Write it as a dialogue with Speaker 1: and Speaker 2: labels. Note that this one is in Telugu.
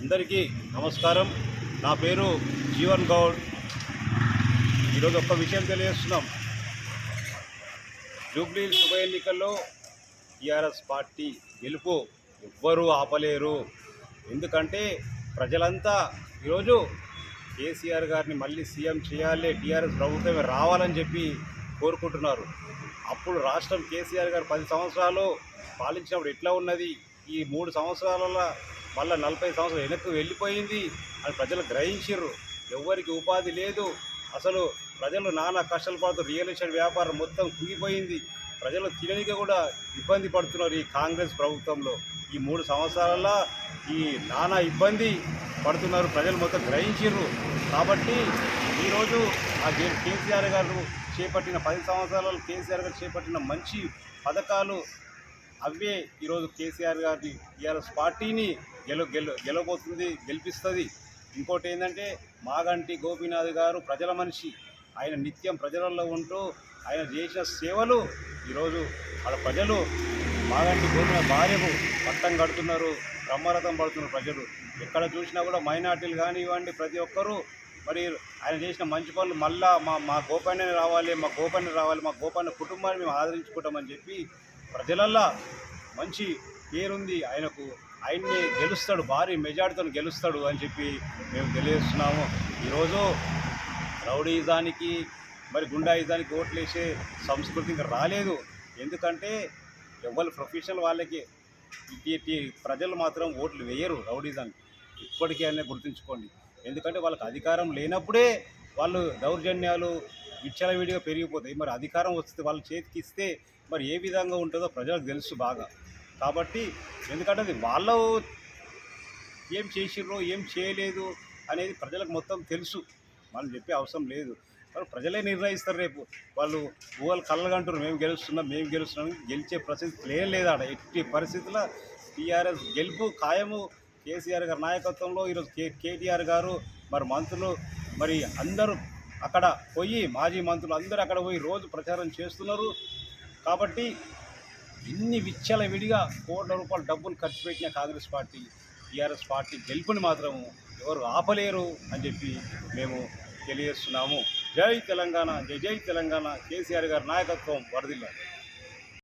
Speaker 1: అందరికీ నమస్కారం. నా పేరు జీవన్ గౌడ్. ఈరోజు ఒక్క విషయం తెలియజేస్తున్నాం. జూబ్లీ ఉప ఎన్నికల్లో టీఆర్ఎస్ పార్టీ గెలుపు ఎవ్వరూ ఆపలేరు. ఎందుకంటే ప్రజలంతా ఈరోజు కేసీఆర్ గారిని మళ్ళీ సీఎం చేయాలి టీఆర్ఎస్ ప్రభుత్వమే రావాలని చెప్పి కోరుకుంటున్నారు. అప్పుడు రాష్ట్రం కేసీఆర్ గారు పది సంవత్సరాలు పాలించినప్పుడు ఎట్లా ఉన్నది? ఈ మూడు సంవత్సరాలలో మళ్ళీ నలభై సంవత్సరాలు వెనక్కి వెళ్ళిపోయింది. అని ప్రజలు గ్రహించరు ఎవరికి ఉపాధి లేదు. అసలు ప్రజలు నానా కష్టాలు పడుతూ రియల్ ఎస్టేట్ వ్యాపారం మొత్తం కుంగిపోయింది. ప్రజలు తినడానికి కూడా ఇబ్బంది పడుతున్నారు ఈ కాంగ్రెస్ ప్రభుత్వంలో. ఈ మూడు సంవత్సరాల ఈ నానా ఇబ్బంది పడుతున్నారు. ప్రజలు మొత్తం గ్రహించారు కాబట్టి ఈరోజు ఆ కేసీఆర్ గారు చేపట్టిన పది సంవత్సరాలు కేసీఆర్ గారు చేపట్టిన మంచి పథకాలు అవే ఈరోజు కేసీఆర్ గారి టీఆర్ఎస్ పార్టీని గెల గెలు గెలవబోతుంది గెలిపిస్తుంది. ఇంకోటి ఏంటంటే మాగంటి గోపీనాథ్ గారు ప్రజల మనిషి. ఆయన నిత్యం ప్రజలలో ఉంటూ ఆయన చేసిన సేవలు ఈరోజు వాళ్ళ ప్రజలు మాగంటి గోపీనాథ్ భార్యకు పట్టం కడుతున్నారు బ్రహ్మరథం పడుతున్నారు ప్రజలు. ఎక్కడ చూసినా కూడా మైనార్టీలు కానివ్వండి ప్రతి ఒక్కరూ మరి ఆయన చేసిన మంచి పనులు మళ్ళా మా మా గోపాన్ని రావాలి మా గోపాన్ని రావాలి మా గోపాన్ని కుటుంబాన్ని మేము ఆదరించుకుంటామని చెప్పి ప్రజలల్లా మంచి పేరుంది. ఆయనకు ఆయన్ని గెలుస్తాడు భారీ మెజార్టీతో గెలుస్తాడు అని చెప్పి మేము తెలియజేస్తున్నాము. ఈరోజు రౌడీజానికి మరి గుండాయిజానికి ఓట్లు వేసే సంస్కృతి ఇంకా రాలేదు. ఎందుకంటే ఎవరి ప్రొఫెషనల్ వాళ్ళకి ప్రజలు మాత్రం ఓట్లు వేయరు రౌడీజానికి. ఇప్పటికీ అనే గుర్తుంచుకోండి. ఎందుకంటే వాళ్ళకి అధికారం లేనప్పుడే వాళ్ళు దౌర్జన్యాలు విచ్చలవిడిగా పెరిగిపోతాయి. మరి అధికారం వస్తే వాళ్ళ చేతికి ఇస్తే మరి ఏ విధంగా ఉంటుందో ప్రజలకు తెలుసు బాగా. కాబట్టి ఎందుకంటే అది వాళ్ళు ఏం చేసిర్రో ఏం చేయలేదు అనేది ప్రజలకు మొత్తం తెలుసు. మనం చెప్పే అవసరం లేదు. మరి ప్రజలే నిర్ణయిస్తారు రేపు. వాళ్ళు ఊహలు కళ్ళగంటారు మేము గెలుస్తున్నాం మేము గెలుస్తున్నాం గెలిచే పరిస్థితి లేదు లేదు ఆడ. ఎట్టి పరిస్థితుల్లో టీఆర్ఎస్ గెలుపు ఖాయము. కేసీఆర్ గారి నాయకత్వంలో ఈరోజు కే కేటీఆర్ గారు మరి మంత్రులు మరి అందరూ అక్కడ పోయి మాజీ మంత్రులు అందరూ అక్కడ పోయి రోజు ప్రచారం చేస్తున్నారు. కాబట్టి ఇన్ని విచ్చల విడిగా కోట్ల రూపాయల డబ్బులు ఖర్చు పెట్టిన కాంగ్రెస్ పార్టీ టీఆర్ఎస్ పార్టీ గెలుపుని మాత్రం ఎవరు ఆపలేరు అని చెప్పి మేము తెలియజేస్తున్నాము. జై తెలంగాణ జై జై తెలంగాణ. కేసీఆర్ గారి నాయకత్వం వరదిల్లాలి